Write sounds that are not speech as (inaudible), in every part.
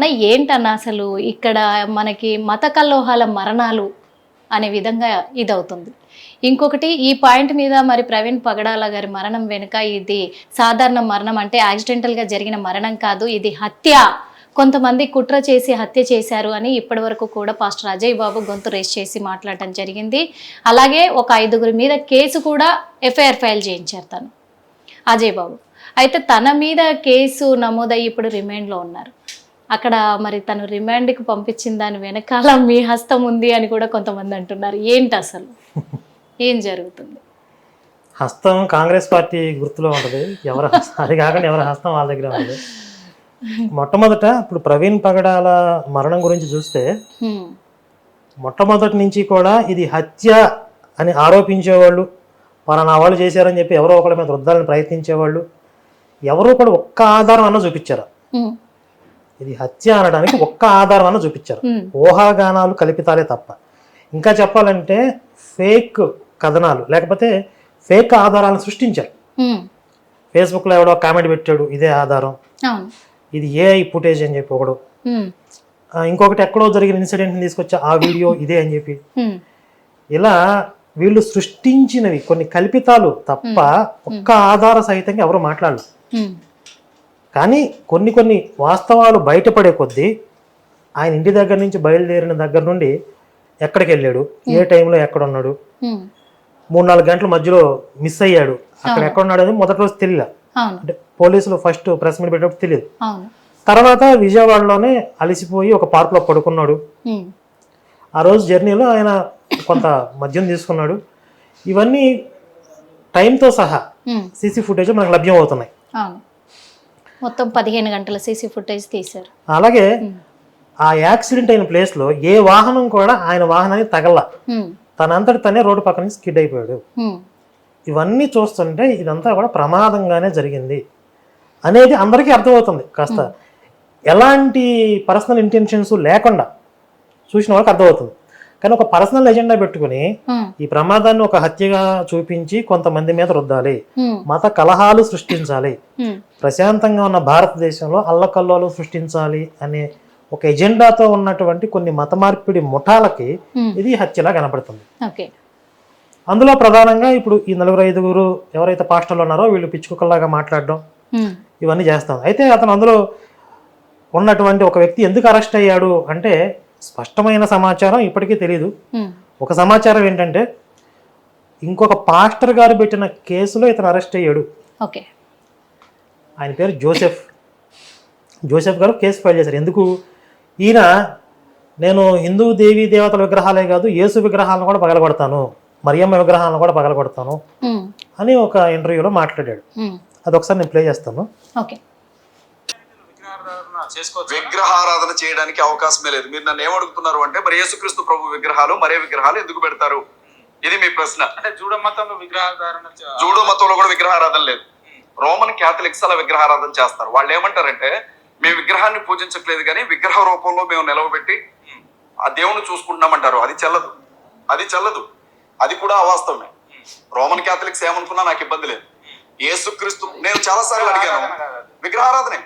నా ఏంటన్నా అసలు ఇక్కడ మనకి మత కల్లోహాల మరణాలు అనే విధంగా ఇదవుతుంది. ఇంకొకటి ఈ పాయింట్ మీద మరి ప్రవీణ్ పగడాల గారి మరణం వెనుక ఇది సాధారణ మరణం అంటే యాక్సిడెంటల్గా జరిగిన మరణం కాదు ఇది హత్య. కొంతమంది కుట్ర చేసి హత్య చేశారు అని ఇప్పటి వరకు కూడా పాస్టర్ అజయ్ బాబు గొంతు రేస్ చేసి మాట్లాడటం జరిగింది. అలాగే ఒక ఐదుగురి మీద కేసు కూడా ఎఫ్ఐఆర్ ఫైల్ చేయించారు తను అజయ్ బాబు. అయితే తన మీద కేసు నమోదయ్యి ఇప్పుడు రిమైండ్లో ఉన్నారు. అక్కడ మరి తను రిమాండ్కి పంపించిన దాని వెనకాల మీ హస్తం ఉంది అని కూడా కొంతమంది అంటున్నారు. ఏంటి అసలు? ఏం జరుగుతుంది? హస్తం కాంగ్రెస్ పార్టీ గుర్తులో ఉంటుంది. ఎవరి అది కాకుండా ఎవరి హస్తం వాళ్ళ దగ్గర ఉంటుంది. మొట్టమొదట ఇప్పుడు ప్రవీణ్ పగడాల మరణం గురించి చూస్తే. మొట్టమొదటి నుంచి కూడా ఇది హత్య అని ఆరోపించేవాళ్ళు పలానా వాళ్ళు చేశారని చెప్పి ఎవరో ఒకళ్ళ మీద రుద్దాలని ప్రయత్నించేవాళ్ళు ఎవరో కూడా ఒక్క ఆధారం అన్న చూపించారు. ఇది హత్య అనడానికి ఒక్క ఆధారం అన్న చూపించారు. ఊహాగానాలు కల్పితాలే తప్ప. ఇంకా చెప్పాలంటే ఫేక్ కథనాలు లేకపోతే ఫేక్ ఆధారాలను సృష్టించారు. హ్మ్. ఫేస్బుక్లో ఎవడో కామెంట్ పెట్టాడు ఇదే ఆధారం. ఇది ఏఐ ఫుటేజ్ అని చెప్పి ఒకడు. ఇంకొకటి ఎక్కడో జరిగిన ఇన్సిడెంట్ని తీసుకొచ్చి ఆ వీడియో ఇదే అని చెప్పి. ఇలా వీళ్ళు సృష్టించినవి కొన్ని కల్పితాలు తప్ప ఒక్క ఆధార సహితంగా ఎవరు మాట్లాడరు. హ్మ్. కానీ కొన్ని కొన్ని వాస్తవాలు బయటపడే కొద్దీ ఆయన ఇంటి దగ్గర నుంచి బయలుదేరిన దగ్గర నుండి ఎక్కడికి వెళ్ళాడు ఏ టైంలో ఎక్కడ ఉన్నాడు. మూడు నాలుగు గంటల మధ్యలో మిస్ అయ్యాడు. అక్కడ ఎక్కడ ఉన్నాడు అని మొదటి రోజు తెలియదు అంటే పోలీసులు ఫస్ట్ ప్రెస్ మీట్ పెట్టినప్పుడు తెలియదు. తర్వాత విజయవాడలోనే అలసిపోయి ఒక పార్క్లో పడుకున్నాడు. ఆ రోజు జర్నీలో ఆయన కొంత మద్యం తీసుకున్నాడు. ఇవన్నీ టైంతో సహా. సీసీ ఫుటేజ్ మనకు లభ్యం అవుతున్నాయి మొత్తం పదిహేను గంటల సీసీ ఫుటేజ్ తీశారు అలాగే. ఆ యాక్సిడెంట్ అయిన ప్లేస్లో ఏ వాహనం కూడా ఆయన వాహనానికి తగల. తనంతటి తనే రోడ్డు పక్క నుంచి స్కిడ్ అయిపోయాడు. ఇవన్నీ చూస్తుంటే ఇదంతా కూడా ప్రమాదంగానే జరిగింది అనేది అందరికీ అర్థమవుతుంది కాస్త ఎలాంటి పర్సనల్ ఇంటెన్షన్స్ లేకుండా చూసిన వాళ్ళకి అర్థమవుతుంది కానీ ఒక పర్సనల్ ఎజెండా పెట్టుకుని. ఈ ప్రమాదాన్ని ఒక హత్యగా చూపించి కొంతమంది మీద రుద్దాలి. మత కలహాలు సృష్టించాలి. ప్రశాంతంగా ఉన్న భారతదేశంలో అల్లకల్లోలు సృష్టించాలి అనే ఒక ఎజెండాతో ఉన్నటువంటి కొన్ని మత మార్పిడి ముఠాలకి. ఇది హత్యలా కనపడుతుంది అందులో ప్రధానంగా ఇప్పుడు ఈ నలుగురు ఐదుగురు ఎవరైతే పాస్టర్లు ఉన్నారో వీళ్ళు పిచ్చుకుక్కల్లాగా మాట్లాడడం. ఇవన్నీ చేస్తాం అయితే అతను అందులో ఉన్నటువంటి ఒక వ్యక్తి ఎందుకు అరెస్ట్ అయ్యాడు అంటే స్పష్టమైన సమాచారం ఇప్పటికీ తెలియదు. ఒక సమాచారం ఏంటంటే ఇంకొక పాస్టర్ గారు పెట్టిన కేసులో ఇతను అరెస్ట్ అయ్యాడు. ఓకే. ఆయన పేరు జోసెఫ్. జోసెఫ్ గారు కేసు ఫైల్ చేశారు. ఎందుకు? ఈయన నేను హిందూ దేవీ దేవతల విగ్రహాలే కాదు యేసు విగ్రహాలను కూడా పగలగొడతాను. మరియమ్మ విగ్రహాలను కూడా పగలగొడతాను. అని ఒక ఇంటర్వ్యూలో మాట్లాడాడు. అది ఒకసారి నేను ప్లే చేస్తాను. ఓకే. విగ్రహారాధన చేయడానికి అవకాశమే లేదు. మీరు నన్ను ఏమడుగుతున్నారు అంటే మరి యేసుక్రీస్తు ప్రభు విగ్రహాలు మరే విగ్రహాలు ఎందుకు పెడతారు? ఇది మీ ప్రశ్న. అంటే జూడ మతంలో విగ్రహాధారణ చ- జూడో మతంలో కూడా విగ్రహారాధన లేదు. రోమన్ క్యాథలిక్స్ అలా విగ్రహారాధన చేస్తారు. వాళ్ళు ఏమంటారంటే మేము విగ్రహాన్ని పూజించట్లేదు కానీ విగ్రహ రూపంలో మేము నిలవబెట్టి ఆ దేవుని చూసుకుంటున్నామంటారు. అది చెల్లదు. అది చెల్లదు. అది కూడా అవాస్తవమే. రోమన్ క్యాథలిక్స్ ఏమనుకున్నా నాకు ఇబ్బంది లేదు. యేసుక్రీస్తు నేను చాలా సార్లు అడిగాను. విగ్రహారాధనే.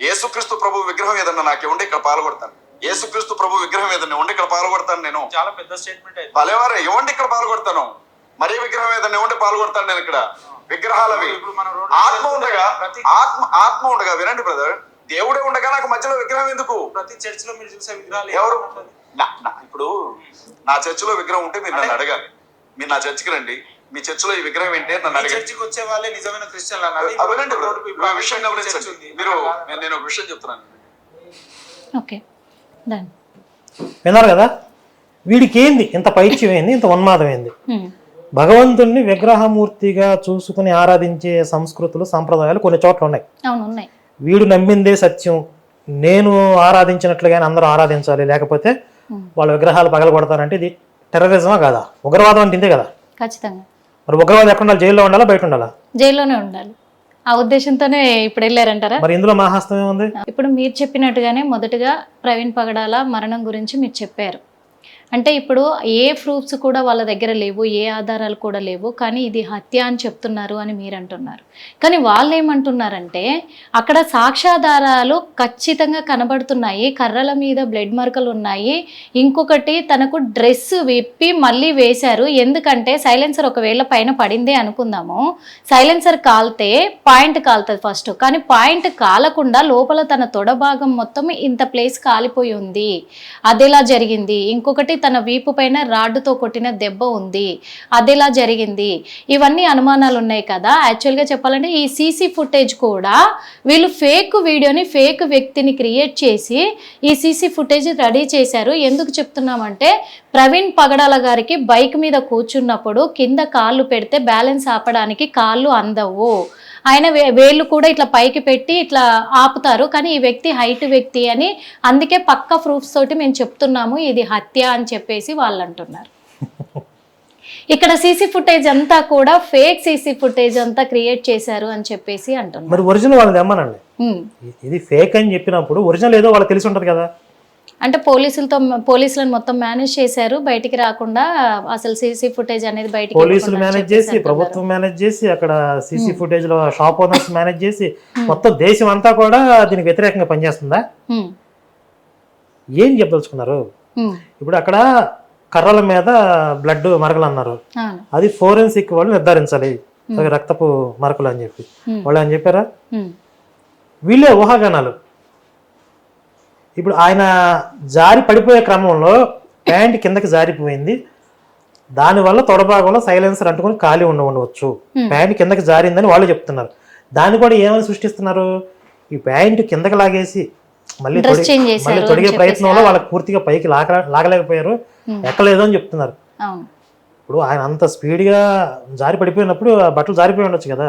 యేసుక్రీస్తు ప్రభు విగ్రహం ఏదన్నా నాకు ఉండి ఇక్కడ పాల్గొడతాను. యేసుక్రీస్తు ప్రభు విగ్రహం ఏదన్నా ఉండి ఇక్కడ పాల్గొడతాను నేను. చాలా పెద్ద స్టేట్మెంట్ భలేవారే ఇవ్వండి ఇక్కడ పాల్గొడతాను. మరీ విగ్రహం ఏదన్నా ఇవ్వండి పాల్గొడతాను నేను ఇక్కడ. విగ్రహాలవి. ఆత్మ ఉండగా ఆత్మ ఆత్మ ఉండగా వినండి బ్రదర్ దేవుడే ఉండగా నాకు మధ్యలో విగ్రహం ఎందుకు? ప్రతి చర్చ్లో మీరు చూసే విగ్రహాలు ఎవరు? నా- ఇప్పుడు నా చర్చిలో విగ్రహం ఉంటే మీరు నన్ను అడగాలి. మీరు నా చర్చికి రండి. మీ చర్చిలో ఈ విగ్రహం ఏంటి అని నన్ను ఈ అడగాలి చర్చికి వచ్చే వాళ్ళే నిజమైన క్రిస్టియన్లు విషయం చర్చ్ గమనించండి. ఉంది. మీరు నేను- నేను ఒక విషయం చెప్తున్నాను. ఓకే డన్ విన్నారు కదా? వీడికి ఏంది ఇంత పైత్యం ఏంది? ఇంత ఉన్మాదం ఏంది? హ్మ్. భగవంతుణ్ణి విగ్రహమూర్తిగా చూసుకుని ఆరాధించే సంస్కృతులు సంప్రదాయాలు కొన్ని చోట్ల ఉన్నాయి. అవును ఉన్నాయి. వీడు నమ్మిందే సత్యం. నేను ఆరాధించినట్లుగానే అందరూ ఆరాధించాలి. లేకపోతే Hmm. వాళ్ళ విగ్రహాలు పగలగొడతారంటే ఇది టెర్రరిజమా కాదా? ఉగ్రవాదం అంటే ఇంతే కదా? ఖచ్చితంగా. మరి ఉగ్రవాదం ఎక్కడ ఉండాలి జైల్లో ఉండాలా? బయట ఉండాలా? జైల్లోనే ఉండాలి. ఆ ఉద్దేశంతోనే ఇప్పుడు వెళ్ళారంటారా? మరి ఇందులో మా హస్తం ఏముంది? ఇప్పుడు మీరు చెప్పినట్టుగానే మొదటగా ప్రవీణ్ పగడాల మరణం గురించి మీరు చెప్పారు. అంటే ఇప్పుడు ఏ ప్రూఫ్స్ కూడా వాళ్ళ దగ్గర లేవు ఏ ఆధారాలు కూడా లేవు కానీ ఇది హత్య అని చెప్తున్నారు అని మీరు అంటున్నారు. కానీ వాళ్ళు ఏమంటున్నారంటే అక్కడ సాక్ష్యాధారాలు ఖచ్చితంగా కనబడుతున్నాయి కర్రల మీద బ్లడ్ మార్కలు ఉన్నాయి ఇంకొకటి తనకు డ్రెస్ విప్పి మళ్ళీ వేశారు. ఎందుకంటే సైలెన్సర్ ఒకవేళ పైన పడిందే అనుకుందాము. సైలెన్సర్ కాలితే పాయింట్ కాలుతుంది ఫస్ట్. కానీ పాయింట్ కాలకుండా లోపల తన తొడ భాగం మొత్తం ఇంత ప్లేస్ కాలిపోయి ఉంది. అదేలా జరిగింది? ఇంకొకటి తన వీపు పైన రాడ్డుతో కొట్టిన దెబ్బ ఉంది. అదెలా జరిగింది. ఇవన్నీ అనుమానాలు ఉన్నాయి కదా. యాక్చువల్గా చెప్పాలంటే ఈ సీసీ ఫుటేజ్ కూడా వీళ్ళు ఫేక్ వీడియోని ఫేక్ వ్యక్తిని క్రియేట్ చేసి ఈ సీసీ ఫుటేజ్ రెడీ చేశారు. ఎందుకు చెప్తున్నామంటే ప్రవీణ్ పగడాల గారికి బైక్ మీద కూర్చున్నప్పుడు కింద కాళ్ళు పెడితే బ్యాలెన్స్ ఆపడానికి కాళ్ళు అందవు. ఆయన వేళ్ళు కూడా ఇట్లా పైకి పెట్టి ఇట్లా ఆపుతారు. కానీ ఈ వ్యక్తి హైట్ వ్యక్తి అని అందుకే పక్క ప్రూఫ్స్ తోటి మేము చెప్తున్నాము ఇది హత్య అని చెప్పేసి వాళ్ళు అంటున్నారు. ఇక్కడ సీసీ ఫుటేజ్ అంతా కూడా ఫేక్ సీసీ ఫుటేజ్ అంతా క్రియేట్ చేశారు అని చెప్పేసి అంటున్నారు. మరి ఒరిజినల్ వాళ్ళని తెమ్మనండి. ఉమ్. ఇది ఫేక్ అని చెప్పినప్పుడు ఒరిజినల్ ఏదో వాళ్ళకి తెలిసి ఉంటుంది కదా. అంటే పోలీసులతో పోలీసులను మొత్తం మేనేజ్ చేశారు. బయటికి రాకుండా అసలు సీసీ ఫుటేజ్ అనేది బయటికి పోలీసులు మేనేజ్ చేసి. ప్రభుత్వం మేనేజ్ చేసి అక్కడ సీసీ ఫుటేజ్లో షాప్ ఓనర్స్ మేనేజ్ (laughs) చేసి మొత్తం దేశం అంతా కూడా దీనికి వ్యతిరేకంగా పనిచేస్తుందా? ఉమ్. ఏం చెప్పదలుచుకున్నారు. ఇప్పుడు అక్కడ కర్రల మీద బ్లడ్ మరకలు అన్నారు అది ఫోరెన్సిక్ వాళ్ళు నిర్ధారించాలి. రక్తపు మరకలు అని చెప్పి. Hmm. వాళ్ళు అని చెప్పారా. వీళ్ళే ఊహాగానాలు. ఇప్పుడు ఆయన జారి పడిపోయే క్రమంలో ప్యాంట్ కిందకి జారిపోయింది. దానివల్ల తొడభాగంలో సైలెన్సర్ అంటుకొని ఖాళీ ఉండ ఉండవచ్చు. ప్యాంట్ కిందకి జారిందని వాళ్ళు చెప్తున్నారు. దాన్ని కూడా ఏమని సృష్టిస్తున్నారు? ఈ ప్యాంట్ కిందకి లాగేసి మళ్ళీ మళ్ళీ తొడిగే. ప్రయత్నంలో వాళ్ళకి పూర్తిగా పైకి లాగ లాగలేకపోయారు. ఎక్కలేదు అని చెప్తున్నారు. ఇప్పుడు ఆయన అంత స్పీడ్గా జారి పడిపోయినప్పుడు బట్టలు జారిపోయి ఉండొచ్చు కదా?